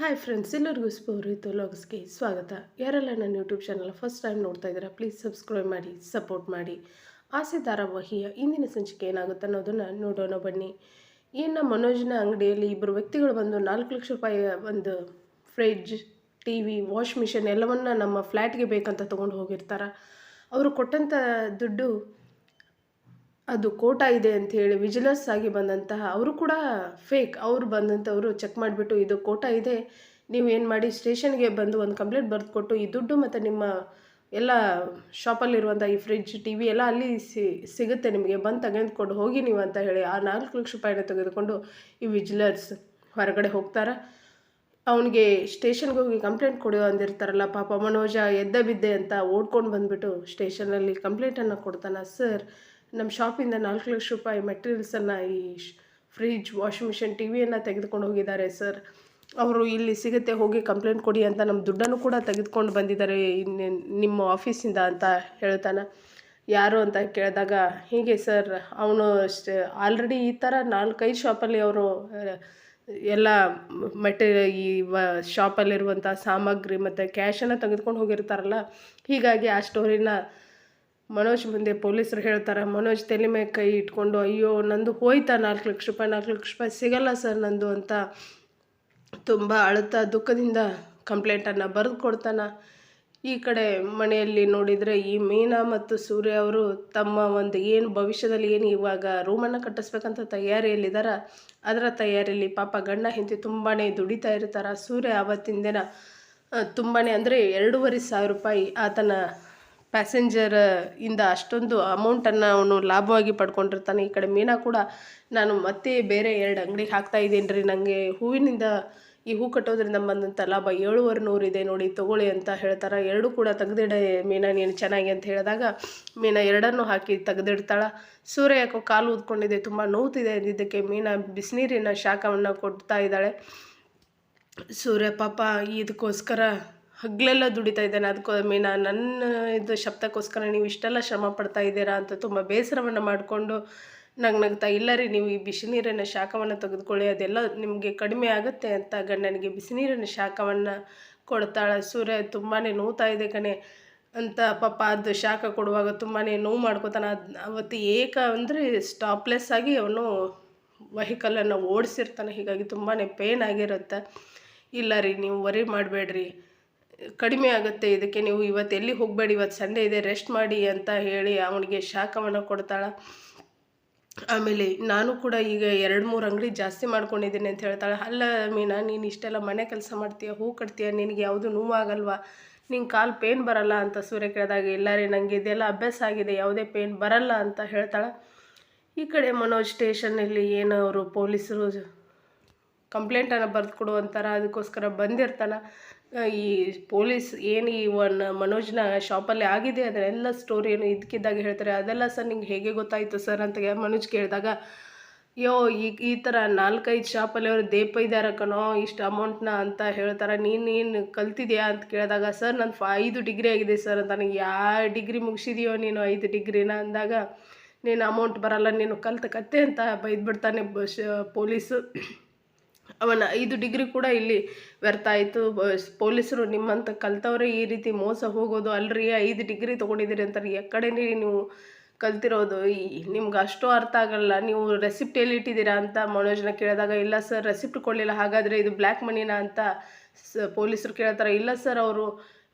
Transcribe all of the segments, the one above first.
Hi friends ಎಲ್ಲರಿಗೂ ಸ್ಪೋರಿತು ಲಾಗ್ಸ್ಗೆ ಸ್ವಾಗತ. ಯಾರೆಲ್ಲ ನನ್ನ ಯೂಟ್ಯೂಬ್ ಚಾನಲ್ ಫಸ್ಟ್ ಟೈಮ್ ನೋಡ್ತಾ ಇದ್ದೀರಾ ಪ್ಲೀಸ್ ಸಬ್ಸ್ಕ್ರೈಬ್ ಮಾಡಿ ಸಪೋರ್ಟ್ ಮಾಡಿ. ಆಸೆ ಧಾರಾವಾಹಿಯ ಇಂದಿನ ಸಂಚಿಕೆ ಏನಾಗುತ್ತೆ ಅನ್ನೋದನ್ನು ನೋಡೋಣ ಬನ್ನಿ. ಏನು ಮನೋಜ್ನ ಅಂಗಡಿಯಲ್ಲಿ ಇಬ್ಬರು ವ್ಯಕ್ತಿಗಳು ಬಂದು ನಾಲ್ಕು ಲಕ್ಷ ರೂಪಾಯಿ ಒಂದು fridge T V wash machine ಎಲ್ಲವನ್ನು ನಮ್ಮ ಫ್ಲ್ಯಾಟ್ಗೆ ಬೇಕಂತ ತೊಗೊಂಡು ಹೋಗಿರ್ತಾರೆ. ಅವರು ಕೊಟ್ಟಂಥ ದುಡ್ಡು ಅದು ಕೋಟ ಇದೆ ಅಂತ ಹೇಳಿ ವಿಜಿಲೆನ್ಸ್ ಆಗಿ ಬಂದಂತಹ ಅವರು ಕೂಡ ಫೇಕ್ ಅವರು ಬಂದಂಥವರು ಚೆಕ್ ಮಾಡಿಬಿಟ್ಟು ಇದು ಕೋಟ ಇದೆ, ನೀವು ಏನು ಮಾಡಿ ಸ್ಟೇಷನ್ಗೆ ಬಂದು ಒಂದು ಕಂಪ್ಲೇಂಟ್ ಬರೆದು ಕೊಟ್ಟು ಈ ದುಡ್ಡು ಮತ್ತು ನಿಮ್ಮ ಎಲ್ಲ ಶಾಪಲ್ಲಿರುವಂಥ ಈ ಫ್ರಿಜ್ ಟಿ ವಿ ಎಲ್ಲ ಅಲ್ಲಿ ಸಿಗುತ್ತೆ ನಿಮಗೆ. ಬಂದು ತೆಗೆದುಕೊಂಡು ಹೋಗಿ ನೀವು ಅಂತ ಹೇಳಿ ಆ ನಾಲ್ಕು ಲಕ್ಷ ರೂಪಾಯಿನ ತೆಗೆದುಕೊಂಡು ಈ ವಿಜಿಲರ್ಸ್ ಹೊರಗಡೆ ಹೋಗ್ತಾರೆ. ಅವನಿಗೆ ಸ್ಟೇಷನ್ಗೆ ಹೋಗಿ ಕಂಪ್ಲೇಂಟ್ ಕೊಡೋ ಅಂದಿರ್ತಾರಲ್ಲ, ಪಾಪ ಮನೋಜ ಎದ್ದ ಬಿದ್ದೆ ಅಂತ ಓಡ್ಕೊಂಡು ಬಂದುಬಿಟ್ಟು ಸ್ಟೇಷನಲ್ಲಿ ಕಂಪ್ಲೇಂಟನ್ನು ಕೊಡ್ತಾನೆ. ಸರ್ ನಮ್ಮ ಶಾಪಿಂದ ನಾಲ್ಕು ಲಕ್ಷ ರೂಪಾಯಿ ಮೆಟೀರಿಯಲ್ಸನ್ನು ಈ ಫ್ರಿಜ್ ವಾಷಿಂಗ್ ಮಿಷಿನ್, ಟಿ ವಿಯನ್ನು ತೆಗೆದುಕೊಂಡು ಹೋಗಿದ್ದಾರೆ ಸರ್. ಅವರು ಇಲ್ಲಿ ಸಿಗುತ್ತೆ, ಹೋಗಿ ಕಂಪ್ಲೇಂಟ್ ಕೊಡಿ ಅಂತ ನಮ್ಮ ದುಡ್ಡನ್ನು ಕೂಡ ತೆಗೆದುಕೊಂಡು ಬಂದಿದ್ದಾರೆ ನಿಮ್ಮ ಆಫೀಸಿಂದ ಅಂತ ಹೇಳ್ತಾನೆ. ಯಾರು ಅಂತ ಕೇಳಿದಾಗ, ಹೀಗೆ ಸರ್, ಅವನು ಆಲ್ರೆಡಿ ಈ ಥರ ನಾಲ್ಕೈದು ಶಾಪಲ್ಲಿ ಅವರು, ಎಲ್ಲ ಮೆಟೀರಿಯಲ್, ಈ ವ, ಶಾಪಲ್ಲಿರುವಂಥ ಸಾಮಗ್ರಿ ಮತ್ತು ಕ್ಯಾಶನ್ನು ತೆಗೆದುಕೊಂಡು ಹೋಗಿರ್ತಾರಲ್ಲ, ಹೀಗಾಗಿ ಆ ಸ್ಟೋರಿನ ಮನೋಜ್ ಮುಂದೆ ಪೊಲೀಸರು ಹೇಳ್ತಾರೆ, ಮನೋಜ್ ತಲೆ ಮೇಲೆ ಕೈ ಇಟ್ಕೊಂಡು, ಅಯ್ಯೋ, ನಂದು ಹೋಯ್ತಾ ನಾಲ್ಕು ಲಕ್ಷ ರೂಪಾಯಿ, ನಾಲ್ಕು ಲಕ್ಷ ರೂಪಾಯಿ ಸಿಗಲ್ಲ ಸರ್ ನಂದು ಅಂತ ತುಂಬ ಅಳುತ್ತಾ ದುಃಖದಿಂದ ಕಂಪ್ಲೇಂಟನ್ನು ಬರೆದು ಕೊಡ್ತಾನೆ. ಈ ಕಡೆ ಮನೆಯಲ್ಲಿ ನೋಡಿದರೆ ಈ ಮೀನಾ ಮತ್ತು ಸೂರ್ಯ ಅವರು ತಮ್ಮ ಒಂದು ಏನು ಭವಿಷ್ಯದಲ್ಲಿ ಏನು ಇವಾಗ ರೂಮನ್ನು ಕಟ್ಟಿಸ್ಬೇಕಂತ ತಯಾರಿಯಲ್ಲಿದ್ದಾರೆ ಅದರ ತಯಾರಿಯಲ್ಲಿ ಪಾಪ ಗಂಡ ಹೆಂಡತಿ ತುಂಬಾ ದುಡಿತಾ ಇರ್ತಾರೆ. ಸೂರ್ಯ ಆವತ್ತಿನ ದಿನ ತುಂಬಾ ಅಂದರೆ ಎರಡೂವರೆ ಸಾವಿರ ರೂಪಾಯಿ ಆತನ ಪ್ಯಾಸೆಂಜರ್ ಇಂದ ಅಷ್ಟೊಂದು ಅಮೌಂಟನ್ನು ಅವನು ಲಾಭವಾಗಿ ಪಡ್ಕೊಂಡಿರ್ತಾನೆ. ಈ ಕಡೆ ಮೀನಾ ಕೂಡ ನಾನು ಮತ್ತೆ ಬೇರೆ ಎರಡು ಅಂಗಡಿಗೆ ಹಾಕ್ತಾ ಇದ್ದೀನಿ ರೀ. ನನಗೆ ಹೂವಿನಿಂದ ಈ ಹೂ ಕಟ್ಟೋದ್ರಿಂದ ಬಂದಂಥ ಲಾಭ ಏಳುವರೆ ನೂರು ಇದೆ ನೋಡಿ, ತೊಗೊಳ್ಳಿ ಅಂತ ಹೇಳ್ತಾರೆ. ಎರಡೂ ಕೂಡ ತೆಗೆದಿಡೆ ಮೀನಾ, ನೀನು ಚೆನ್ನಾಗಿ ಅಂತ ಹೇಳಿದಾಗ ಮೀನಾ ಎರಡನ್ನೂ ಹಾಕಿ ತೆಗೆದಿಡ್ತಾಳೆ. ಸೂರ್ಯ ಯಾಕೋ ಕಾಲು ಊದ್ಕೊಂಡಿದೆ, ತುಂಬ ನೋವುತ್ತಿದೆ ಅಂದಿದ್ದಕ್ಕೆ ಮೀನಾ ಬಿಸಿನೀರಿನ ಶಾಖವನ್ನು ಕೊಡ್ತಾ ಇದ್ದಾಳೆ. ಸೂರ್ಯ, ಪಾಪ, ಇದಕ್ಕೋಸ್ಕರ ಹಗಲೆಲ್ಲ ದುಡಿತಾ ಇದ್ದಾನೆ. ಅದಕ್ಕೋ ಮೀನಾ ನನ್ನ ಇದು ಶಬ್ದಕ್ಕೋಸ್ಕರ ನೀವು ಇಷ್ಟೆಲ್ಲ ಶ್ರಮ ಪಡ್ತಾ ಇದ್ದೀರಾ ಅಂತ ತುಂಬ ಬೇಸರವನ್ನು ಮಾಡಿಕೊಂಡು ನಂಗೆ ನಗ್ತಾ, ಇಲ್ಲ ರೀ ನೀವು ಈ ಬಿಸಿನೀರಿನ ಶಾಖವನ್ನು ತೆಗೆದುಕೊಳ್ಳಿ, ಅದೆಲ್ಲ ನಿಮಗೆ ಕಡಿಮೆ ಆಗುತ್ತೆ ಅಂತ ಗಂಡನಿಗೆ ಬಿಸಿನೀರಿನ ಶಾಖವನ್ನು ಕೊಡ್ತಾಳೆ. ಸೂರ್ಯ ತುಂಬಾ ನೋವ್ತಾ ಇದೆ ಕಣೆ. ಅಂತ ಪಾಪ ಅದು ಶಾಖ ಕೊಡುವಾಗ ತುಂಬಾ ನೋವು ಮಾಡ್ಕೋತಾನೆ. ಅವತ್ತು ಏಕ ಅಂದರೆ ಸ್ಟಾಪ್ಲೆಸ್ ಆಗಿ ಅವನು ವೆಹಿಕಲನ್ನು ಓಡಿಸಿರ್ತಾನೆ. ಹೀಗಾಗಿ ತುಂಬಾ ಪೇನ್ ಆಗಿರುತ್ತೆ. ಇಲ್ಲ ರೀ, ನೀವು ವರಿ ಮಾಡಬೇಡ್ರಿ. ಕಡಿಮೆ ಆಗುತ್ತೆ, ಇದಕ್ಕೆ ನೀವು ಇವತ್ತು ಎಲ್ಲಿ ಹೋಗಬೇಡಿ, ಇವತ್ತು ಸಂಡೇ ಇದೆ, ರೆಸ್ಟ್ ಮಾಡಿ ಅಂತ ಹೇಳಿ ಅವನಿಗೆ ಶಾಖವನ್ನು ಕೊಡ್ತಾಳೆ. ಆಮೇಲೆ ನಾನು ಕೂಡ ಈಗ ಎರಡು ಮೂರು ಅಂಗಡಿ ಜಾಸ್ತಿ ಮಾಡ್ಕೊಂಡಿದ್ದೀನಿ ಅಂತ ಹೇಳ್ತಾಳೆ. ಅಲ್ಲ ಮೀನಾ, ನೀನು ಇಷ್ಟೆಲ್ಲ ಮನೆ ಕೆಲಸ ಮಾಡ್ತೀಯ, ಹೂ ಕಟ್ತೀಯ, ನಿನಗೆ ಯಾವುದು ನೋವಾಗಲ್ವಾ? ನಿಂಗೆ ಕಾಲು ಪೇನ್ ಬರಲ್ಲ ಅಂತ ಸೂರ್ಯ ಕೇಳಿದಾಗ ಇಲ್ಲ ರೀ ನನಗೆ ಇದೆಲ್ಲ ಅಭ್ಯಾಸ ಆಗಿದೆ, ಯಾವುದೇ ಪೇನ್ ಬರಲ್ಲ ಅಂತ ಹೇಳ್ತಾಳೆ. ಈ ಕಡೆ ಮನೋಜ್ ಸ್ಟೇಷನಲ್ಲಿ ಏನು ಅವರು ಪೊಲೀಸರು ಕಂಪ್ಲೇಂಟನ್ನು ಬರೆದು ಕೊಡು ಅಂತಾರೆ ಅದಕ್ಕೋಸ್ಕರ ಬಂದಿರ್ತಾನೆ. ಈ ಪೊಲೀಸ್ ಏನು ಈ ಒನ್ ಮನೋಜ್ನ ಶಾಪಲ್ಲಿ ಆಗಿದೆ ಅದರೆಲ್ಲ ಸ್ಟೋರಿ ಏನು ಇದಕ್ಕಿದ್ದಾಗ ಹೇಳ್ತಾರೆ, ಅದೆಲ್ಲ ಸರ್ ನಿಂಗೆ ಹೇಗೆ ಗೊತ್ತಾಯಿತು ಸರ್ ಅಂತ ಮನೋಜ್ ಕೇಳಿದಾಗ, ಯೋ, ಈ ಈ ಥರ ನಾಲ್ಕೈದು ಶಾಪಲ್ಲಿ ಅವರು ದೇಪ ಇದ್ದಾರೆ ಕಣೋ, ಇಷ್ಟು ಅಮೌಂಟ್ನ ಅಂತ ಹೇಳ್ತಾರೆ, ನೀನು ನೀನು ಕಲ್ತಿದ್ಯಾ? ಅಂತ ಕೇಳಿದಾಗ, ಸರ್ ನನ್ನ ಫ, ಐದು ಡಿಗ್ರಿ ಆಗಿದೆ ಸರ್ ಅಂತ, ನನಗೆ ಯಾವ ಡಿಗ್ರಿ ಮುಗಿಸಿದೆಯೋ ನೀನು ಐದು ಡಿಗ್ರಿನ? ಅಂದಾಗ, ನೀನು ಅಮೌಂಟ್ ಬರಲ್ಲ, ನೀನು ಕಲ್ತ ಕತ್ತೆ ಅಂತ ಬೈದ್ಬಿಡ್ತಾನೆ ಬಸ್ ಪೊಲೀಸು. ಅವನ ಐದು ಡಿಗ್ರಿ ಕೂಡ ಇಲ್ಲಿ ವ್ಯರ್ಥ ಆಯಿತು ಪೊಲೀಸರು ನಿಮ್ಮಂತ ಕಲ್ತವ್ರೆ ಈ ರೀತಿ ಮೋಸ ಹೋಗೋದು ಅಲ್ರಿ, ಐದು ಡಿಗ್ರಿ ತೊಗೊಂಡಿದ್ದೀರಿ ಅಂತಾರೆ. ಎಕ್ಕಡೆ ನೀವು ಕಲ್ತಿರೋದು? ನಿಮ್ಗೆ ಅಷ್ಟು ಅರ್ಥ ಆಗಲ್ಲ. ನೀವು ರೆಸಿಪ್ಟ್ ಎಲ್ಲಿ ಇಟ್ಟಿದ್ದೀರಾ ಅಂತ ಮನೋಜ್ನ ಕೇಳಿದಾಗ, ಇಲ್ಲ ಸರ್, ರೆಸಿಪ್ಟ್ ಕೊಡಲಿಲ್ಲ, ಹಾಗಾದರೆ ಇದು ಬ್ಲ್ಯಾಕ್ ಮನಿನ ಅಂತ ಪೊಲೀಸರು ಕೇಳ್ತಾರೆ. ಇಲ್ಲ ಸರ್, ಅವರು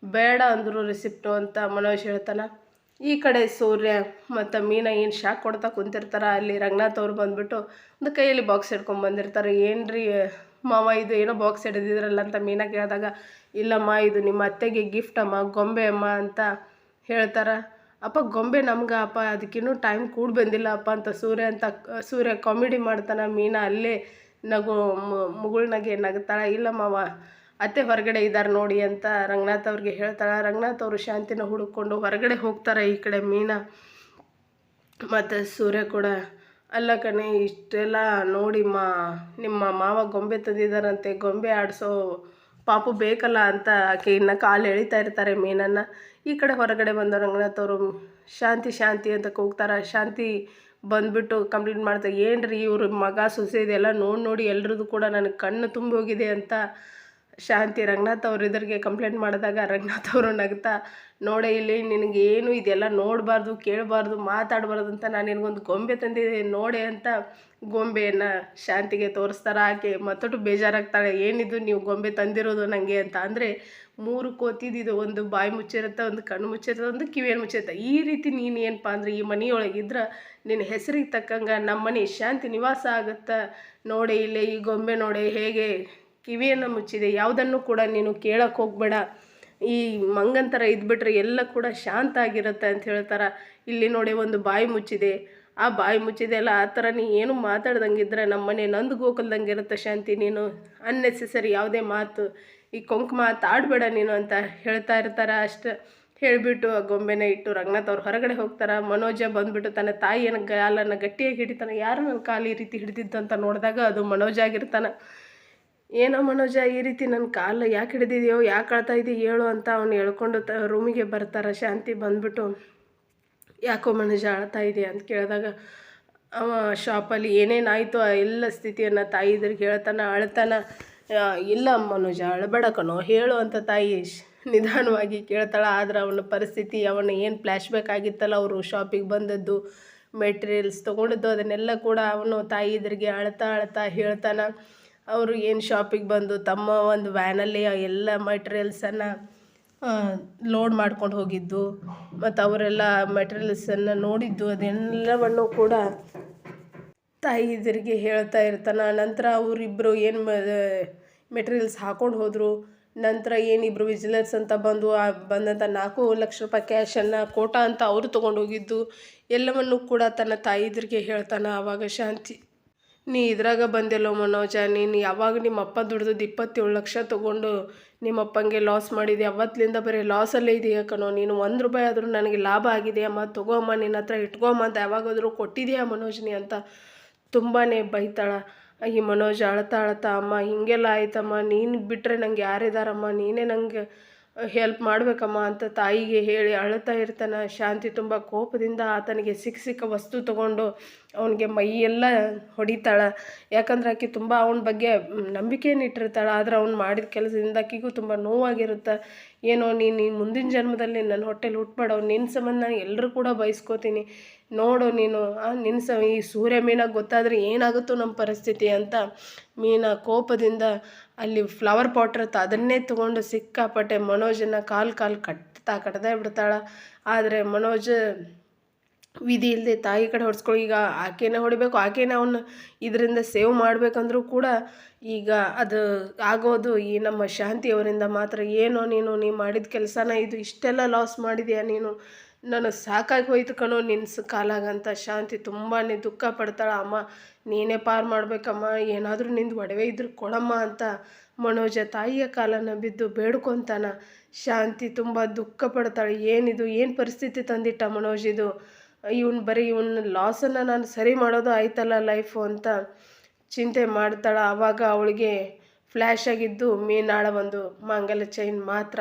ಬೇಡ ಅಂದರು ರೆಸಿಪ್ಟು ಅಂತ ಮನೋಜ್ ಹೇಳ್ತಾನೆ. ಈ ಕಡೆ ಸೂರ್ಯ ಮತ್ತು ಮೀನ ಏನು ಶಾಕ್ ಕೊಡ್ತಾ ಕುಂತಿರ್ತಾರೆ? ಅಲ್ಲಿ ರಂಗನಾಥ್ ಅವ್ರು ಬಂದುಬಿಟ್ಟು ಒಂದು ಕೈಯಲ್ಲಿ ಬಾಕ್ಸ್ ಹಿಡ್ಕೊಂಡು ಬಂದಿರ್ತಾರೆ. ಏನು ರೀ ಮಾವ, ಇದು ಏನೋ ಬಾಕ್ಸ್ ಹಿಡಿದಿದ್ರಲ್ಲ ಅಂತ ಮೀನಾ ಕೇಳಿದಾಗ, ಇಲ್ಲಮ್ಮ, ಇದು ನಿಮ್ಮ ಅತ್ತೆಗೆ ಗಿಫ್ಟ್ ಅಮ್ಮ, ಗೊಂಬೆ ಅಮ್ಮ ಅಂತ ಹೇಳ್ತಾರೆ. ಅಪ್ಪ, ಗೊಂಬೆ ನಮ್ಗೆ ಅಪ್ಪ, ಅದಕ್ಕಿನ್ನೂ ಟೈಮ್ ಕೂಡ ಬಂದಿಲ್ಲ ಅಪ್ಪ ಅಂತ ಸೂರ್ಯ ಅಂತ, ಸೂರ್ಯ ಕಾಮಿಡಿ ಮಾಡ್ತಾನೆ ಮೀನ, ಅಲ್ಲೇ ನಗು ಮುಗುಳ್ನಾಗೆ ನಗ್ತಾಳೆ. ಇಲ್ಲ ಅತ್ತೆ ಹೊರಗಡೆ ಇದ್ದಾರೆ ನೋಡಿ ಅಂತ ರಂಗನಾಥ್ ಅವ್ರಿಗೆ ಹೇಳ್ತಾಳೆ. ರಂಗನಾಥ್ ಅವರು ಶಾಂತಿನ ಹುಡುಕೊಂಡು ಹೊರಗಡೆ ಹೋಗ್ತಾರೆ ಈ ಕಡೆ ಮೀನಾ. ಮತ್ತು ಸೂರ್ಯ ಕೂಡ, ಅಲ್ಲ ಕಣೆ, ಇಷ್ಟೆಲ್ಲ ನೋಡಿ ಮಾ, ನಿಮ್ಮ ಮಾವ ಗೊಂಬೆ ತಂದಿದ್ದಾರಂತೆ ಗೊಂಬೆ ಆಡಿಸೋ ಪಾಪು ಬೇಕಲ್ಲ ಅಂತ ಆಕೆ ಇನ್ನು ಕಾಲು ಎಳಿತಾ ಇರ್ತಾರೆ ಮೀನನ್ನು. ಈ ಕಡೆ ಹೊರಗಡೆ ಬಂದ ರಂಗನಾಥ್ ಅವರು, ಶಾಂತಿ ಶಾಂತಿ ಅಂತ ಕೂಗ್ತಾರೆ. ಶಾಂತಿ ಬಂದುಬಿಟ್ಟು ಕಂಪ್ಲೇಂಟ್ ಮಾಡ್ತಾರೆ ಏನು ರೀ ಇವ್ರ ಮಗ ಸೊಸೆ ಇದೆಲ್ಲ ನೋಡಿ ನೋಡಿ ಎಲ್ರದ್ದು ಕೂಡ ನನಗೆ ಕಣ್ಣು ತುಂಬಿ ಹೋಗಿದೆ ಅಂತ ಶಾಂತಿ ರಂಗನಾಥ್ ಅವ್ರ ಇದ್ರಿಗೆ ಕಂಪ್ಲೇಂಟ್ ಮಾಡಿದಾಗ ರಂಗನಾಥ್ ಅವರು ನಗ್ತಾ, ನೋಡೆ ಇಲ್ಲಿ ನಿನಗೆ ಏನು ಇದೆಲ್ಲ ನೋಡಬಾರ್ದು, ಕೇಳಬಾರ್ದು, ಮಾತಾಡಬಾರ್ದು ಅಂತ ನಾನು ನಿನಗೊಂದು ಗೊಂಬೆ ತಂದಿದ್ದೀನಿ, ನೋಡೆ ಅಂತ ಗೊಂಬೆಯನ್ನು ಶಾಂತಿಗೆ ತೋರಿಸ್ತಾರೆ. ಆಕೆ ಮತ್ತೊಟ್ಟು ಬೇಜಾರಾಗ್ತಾಳೆ, ಏನಿದು ನೀವು ಗೊಂಬೆ ತಂದಿರೋದು ನನಗೆ ಅಂತ? ಅಂದರೆ, ಮೂರು ಕೋತಿದ್ದು ಒಂದು ಬಾಯಿ ಮುಚ್ಚಿರುತ್ತೆ, ಒಂದು ಕಣ್ಣು ಮುಚ್ಚಿರುತ್ತೆ, ಒಂದು ಕಿವಿಯನ್ನು ಮುಚ್ಚಿರುತ್ತೆ. ಈ ರೀತಿ ನೀನು ಏನಪ್ಪ ಅಂದ್ರೆ ಈ ಮನೆಯೊಳಗಿದ್ರೆ ನಿನ್ನ ಹೆಸರಿಗೆ ತಕ್ಕಂಗೆ ನಮ್ಮ ಮನೆ ಶಾಂತಿ ನಿವಾಸ ಆಗುತ್ತೆ. ನೋಡಿ ಇಲ್ಲೇ ಈ ಗೊಂಬೆ ನೋಡಿ ಹೇಗೆ ಕಿವಿಯನ್ನು ಮುಚ್ಚಿದೆ. ಯಾವುದನ್ನು ಕೂಡ ನೀನು ಕೇಳಕ್ಕೆ ಹೋಗಬೇಡ. ಈ ಮಂಗಂತರ ಇದ್ಬಿಟ್ರೆ ಎಲ್ಲ ಕೂಡ ಶಾಂತ ಆಗಿರುತ್ತೆ ಅಂತ ಹೇಳ್ತಾರೆ. ಇಲ್ಲಿ ನೋಡಿ ಒಂದು ಬಾಯಿ ಮುಚ್ಚಿದೆ. ಆ ಬಾಯಿ ಮುಚ್ಚಿದೆ ಅಲ್ಲ, ಆ ಥರ ನೀ ಏನು ಮಾತಾಡ್ದಂಗಿದ್ರೆ ನಮ್ಮ ಮನೆ ನಂದು ಗೋಕಲ್ದಂಗೆ ಇರುತ್ತೆ ಶಾಂತಿ, ನೀನು ಅನ್ನೆಸೆಸರಿ ಯಾವುದೇ ಮಾತು, ಈ ಕೊಂಕು ಮಾತು ಆಡಬೇಡ ನೀನು ಅಂತ ಹೇಳ್ತಾ ಇರ್ತಾರೆ. ಅಷ್ಟು ಹೇಳಿಬಿಟ್ಟು ಆ ಗೊಂಬೆನ ಇಟ್ಟು ರಂಗನಾಥ್ ಅವ್ರು ಹೊರಗಡೆ ಹೋಗ್ತಾರೆ. ಮನೋಜ ಬಂದ್ಬಿಟ್ಟು ತನ್ನ ತಾಯಿಯನ್ನು ಗಾಲನ್ನು ಗಟ್ಟಿಯಾಗಿ ಹಿಡಿತಾನೆ. ಯಾರು ನನ್ನ ಕಾಲು ಈ ರೀತಿ ಹಿಡಿದಿದ್ದು ಅಂತ ನೋಡಿದಾಗ ಅದು ಮನೋಜ ಆಗಿರ್ತಾನೆ. ಏನೋ ಮನೋಜ, ಈ ರೀತಿ ನನ್ನ ಕಾಲು ಯಾಕೆ ಹಿಡಿದಿದೆಯೋ, ಯಾಕೆ ಅಳ್ತಾ ಇದೆಯೋ ಹೇಳು ಅಂತ ಅವನು ಹೇಳ್ಕೊಂಡು ತ ರೂಮಿಗೆ ಬರ್ತಾರೆ ಶಾಂತಿ ಬಂದ್ಬಿಟ್ಟು, ಯಾಕೋ ಮನೋಜ ಅಳ್ತಾ ಇದೆಯಾ ಅಂತ ಕೇಳಿದಾಗ, ಅವ ಶಾಪಲ್ಲಿ ಏನೇನಾಯಿತು ಎಲ್ಲ ಸ್ಥಿತಿಯನ್ನು ತಾಯಿ ಇದ್ರಿಗೆ ಹೇಳ್ತಾನೆ, ಅಳ್ತಾನೆ ಇಲ್ಲ ಮನೋಜ, ಅಳಬೇಡ ಕಣೋ, ಹೇಳು ಅಂತ ತಾಯಿ ನಿಧಾನವಾಗಿ ಕೇಳ್ತಾಳೆ. ಆದರೆ ಅವನ ಪರಿಸ್ಥಿತಿ, ಅವನ ಏನು ಫ್ಲ್ಯಾಶ್ ಬ್ಯಾಕ್ ಆಗಿತ್ತಲ್ಲ, ಅವರು ಶಾಪಿಗೆ ಬಂದದ್ದು ಮೆಟೀರಿಯಲ್ಸ್ ತೊಗೊಂಡಿದ್ದು, ಅದನ್ನೆಲ್ಲ ಕೂಡ ಅವನು ತಾಯಿ ಎದುರಿಗೆ ಅಳ್ತಾ ಅಳ್ತಾ ಹೇಳ್ತಾನೆ. ಅವರು ಏನು ಶಾಪಿಗೆ ಬಂದು ತಮ್ಮ ಒಂದು ವ್ಯಾನಲ್ಲಿ ಎಲ್ಲ ಮೆಟೀರಿಯಲ್ಸನ್ನು ಲೋಡ್ ಮಾಡ್ಕೊಂಡು ಹೋಗಿದ್ದು, ಮತ್ತು ಅವರೆಲ್ಲ ಮೆಟೀರಿಯಲ್ಸನ್ನು ನೋಡಿದ್ದು, ಅದೆಲ್ಲವನ್ನು ಕೂಡ ತಾಯಿ ಇದ್ರಿಗೆ ಹೇಳ್ತಾ ಇರ್ತಾನೆ. ನಂತರ ಅವರಿಬ್ಬರು ಏನು ಮೆಟೀರಿಯಲ್ಸ್ ಹಾಕೊಂಡು ಹೋದರು. ನಂತರ ಏನಿಬ್ಬರು ವಿಜಿಲರ್ಸ್ ಅಂತ ಬಂದು, ಆ ಬಂದಂಥ ನಾಲ್ಕು ಲಕ್ಷ ರೂಪಾಯಿ ಕ್ಯಾಶನ್ನು ಕೋಟ ಅಂತ ಅವರು ತೊಗೊಂಡೋಗಿದ್ದು ಎಲ್ಲವನ್ನು ಕೂಡ ತನ್ನ ತಾಯಿ ಎದುರಿಗೆ ಹೇಳ್ತಾನೆ. ಆವಾಗ ಶಾಂತಿ. ನೀ ಇದ್ರಾಗ ಬಂದೆಲ್ಲೋ ಮನೋಜ, ನೀನು ಯಾವಾಗ ನಿಮ್ಮ ಅಪ್ಪ ದುಡ್ದದ್ದು ಇಪ್ಪತ್ತೇಳು ಲಕ್ಷ ತೊಗೊಂಡು ನಿಮ್ಮಪ್ಪಂಗೆ ಲಾಸ್ ಮಾಡಿದೆ ಅವತ್ತಿಂದ ಬರೀ ಲಾಸಲ್ಲೇ ಇದೆಯಾ ಕಣೋ. ನೀನು ಒಂದು ರೂಪಾಯಿ ಆದರೂ ನನಗೆ ಲಾಭ ಆಗಿದೆಯಮ್ಮ ತಗೋಮ್ಮ, ನಿನ್ನ ಹತ್ರ ಇಟ್ಕೊಮ್ಮ ಅಂತ ಯಾವಾಗಾದರೂ ಕೊಟ್ಟಿದೆಯಾ ಮನೋಜ್ನಿ ಅಂತ ತುಂಬಾ ಬೈತಾಳ. ಈ ಮನೋಜ್ ಅಳ್ತಾ ಅಳ್ತಾ, ಅಮ್ಮ, ಹೀಗೆಲ್ಲ ಆಯ್ತಮ್ಮ? ನೀನು ಬಿಟ್ಟರೆ ನಂಗೆ ಯಾರಿದಾರಮ್ಮ? ನೀನೇ ನಂಗೆ ಹೆಲ್ಪ್ ಮಾಡಬೇಕಮ್ಮ ಅಂತ ತಾಯಿಗೆ ಹೇಳಿ ಅಳುತ್ತಾ ಇರ್ತಾನೆ. ಶಾಂತಿ ತುಂಬ ಕೋಪದಿಂದ ಆತನಿಗೆ ಸಿಕ್ಕ ಸಿಕ್ಕ ವಸ್ತು ತಗೊಂಡು ಅವನಿಗೆ ಮೈಯೆಲ್ಲ ಹೊಡಿತಾಳೆ. ಯಾಕಂದ್ರೆ ಆಕೆ ತುಂಬ ಅವನ ಬಗ್ಗೆ ನಂಬಿಕೆಯನ್ನು ಇಟ್ಟಿರ್ತಾಳೆ. ಆದರೆ ಅವ್ನು ಮಾಡಿದ ಕೆಲಸದಿಂದ ಆಕೆಗೂ ತುಂಬ ನೋವಾಗಿರುತ್ತೆ. ಏನೋ, ನೀನು ನೀನು ಮುಂದಿನ ಜನ್ಮದಲ್ಲಿ ನನ್ನ ಹೊಟ್ಟೆಲಿ ಹುಟ್ಬೇಡ ನಿನ್ನ ಸಂಬಂಧ ನಾನು ಎಲ್ಲರೂ ಕೂಡ ಬಯಸ್ಕೋತೀನಿ. ನೋಡು ನೀನು ನಿನ್ನ ಸ, ಈ ಸೂರ್ಯ ಮೀನಾಗ ಗೊತ್ತಾದರೆ ಏನಾಗುತ್ತೋ ನಮ್ಮ ಪರಿಸ್ಥಿತಿ ಅಂತ ಮೀನ ಕೋಪದಿಂದ ಅಲ್ಲಿ ಫ್ಲವರ್ ಪಾಟ್ ಇರುತ್ತೆ, ಅದನ್ನೇ ತೊಗೊಂಡು ಸಿಕ್ಕಾಪಟ್ಟೆ ಮನೋಜನ ಕಾಲು ಕಾಲು ಕಟ್ತಾ ಕಟ್ತಾ ಬಿಡ್ತಾಳೆ. ಆದರೆ ಮನೋಜ್ ವಿಧಿ ಇಲ್ಲದೆ ತಾಯಿ ಕಡೆ ಹೊಡ್ಸ್ಕೊಳ್ಳಿ ಈಗ ಆಕೆನೇ ಹೊಡಿಬೇಕು, ಆಕೆನೇ ಅವನ್ನ ಇದರಿಂದ ಸೇವ್ ಮಾಡಬೇಕಂದ್ರೂ ಕೂಡ ಈಗ ಅದು ಆಗೋದು ಈ ನಮ್ಮ ಶಾಂತಿಯವರಿಂದ ಮಾತ್ರ. ಏನೋ ನೀನು, ನೀ ಮಾಡಿದ ಕೆಲಸನ ಇದು ಇಷ್ಟೆಲ್ಲ ಲಾಸ್ ಮಾಡಿದೆಯಾ ನೀನು? ನನಗೆ ಸಾಕಾಗಿ ಹೋಯ್ತು ಕಣೋ ನಿನ್ನ ಕಾಲಾಗಂತ ಶಾಂತಿ ತುಂಬಾ ದುಃಖ ಪಡ್ತಾಳೆ. ಅಮ್ಮ ನೀನೇ ಪಾರು ಮಾಡಬೇಕಮ್ಮ, ಏನಾದರೂ ನಿಂದು ಒಡವೆ ಇದ್ರೆ ಕೊಡಮ್ಮ ಅಂತ ಮನೋಜ ತಾಯಿಯ ಕಾಲನ ಬಿದ್ದು ಬೇಡ್ಕೊತಾನ. ಶಾಂತಿ ತುಂಬ ದುಃಖ ಪಡ್ತಾಳೆ. ಏನಿದು, ಏನು ಪರಿಸ್ಥಿತಿ ತಂದಿಟ್ಟ ಮನೋಜ್ ಇದು? ಇವನು ಬರೀ ಇವನ ಲಾಸನ್ನು ನಾನು ಸರಿ ಮಾಡೋದು ಆಯ್ತಲ್ಲ ಲೈಫು ಅಂತ ಚಿಂತೆ ಮಾಡ್ತಾಳೆ. ಆವಾಗ ಅವಳಿಗೆ ಫ್ಲ್ಯಾಶ್ ಆಗಿದ್ದು ಮೀನಾಳ ಒಂದು ಮಂಗಲ ಚೈನ್ ಮಾತ್ರ.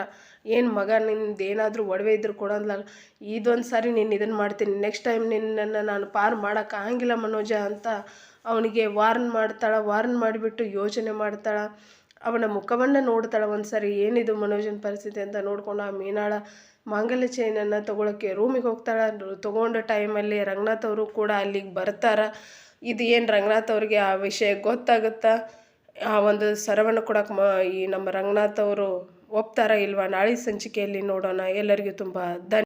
ಏನು ಮಗ ನಿಂದು ಏನಾದರೂ ಒಡವೆ ಇದ್ರೂ ಕೊಡೋಲ್ಲ ಇದೊಂದು ಸಾರಿ ನೀನು ಇದನ್ನು ಮಾಡ್ತೀನಿ. ನೆಕ್ಸ್ಟ್ ಟೈಮ್ ನಿನ್ನನ್ನು ನಾನು ಪಾರು ಮಾಡೋಕ್ಕಾಗಿಲ್ಲ ಮನೋಜ ಅಂತ ಅವನಿಗೆ ವಾರ್ನ್ ಮಾಡ್ತಾಳೆ, ವಾರ್ನ್ ಮಾಡಿಬಿಟ್ಟು ಯೋಚನೆ ಮಾಡ್ತಾಳೆ. ಅವನ ಮುಖವನ್ನು ನೋಡ್ತಾಳೆ ಒಂದು ಸರಿ ಏನಿದು ಮನೋಜನ ಪರಿಸ್ಥಿತಿ ಅಂತ ನೋಡ್ಕೊಂಡು ಆ ಮೀನಾಳ ಮಾಂಗಲ್ಯ ಚೈನನ್ನು ತೊಗೊಳಕ್ಕೆ ರೂಮಿಗೆ ಹೋಗ್ತಾಳೆ. ತೊಗೊಂಡ ಟೈಮಲ್ಲಿ ರಂಗನಾಥ್ ಅವರು ಕೂಡ ಅಲ್ಲಿಗೆ ಬರ್ತಾರೆ. ಇದು ಏನು ರಂಗನಾಥ್ ಅವ್ರಿಗೆ ಆ ವಿಷಯ ಗೊತ್ತಾಗುತ್ತಾ? ಆ ಒಂದು ಸರವನ್ನು ಕೊಡಕ್ಕೆ ಮ, ಈ ನಮ್ಮ ರಂಗನಾಥ್ ಅವರು ಒಪ್ತಾರ ಇಲ್ವಾ? ನಾಳೆ ಸಂಚಿಕೆಯಲ್ಲಿ ನೋಡೋಣ. ಎಲ್ಲರಿಗೂ ತುಂಬ ಧನ್ಯ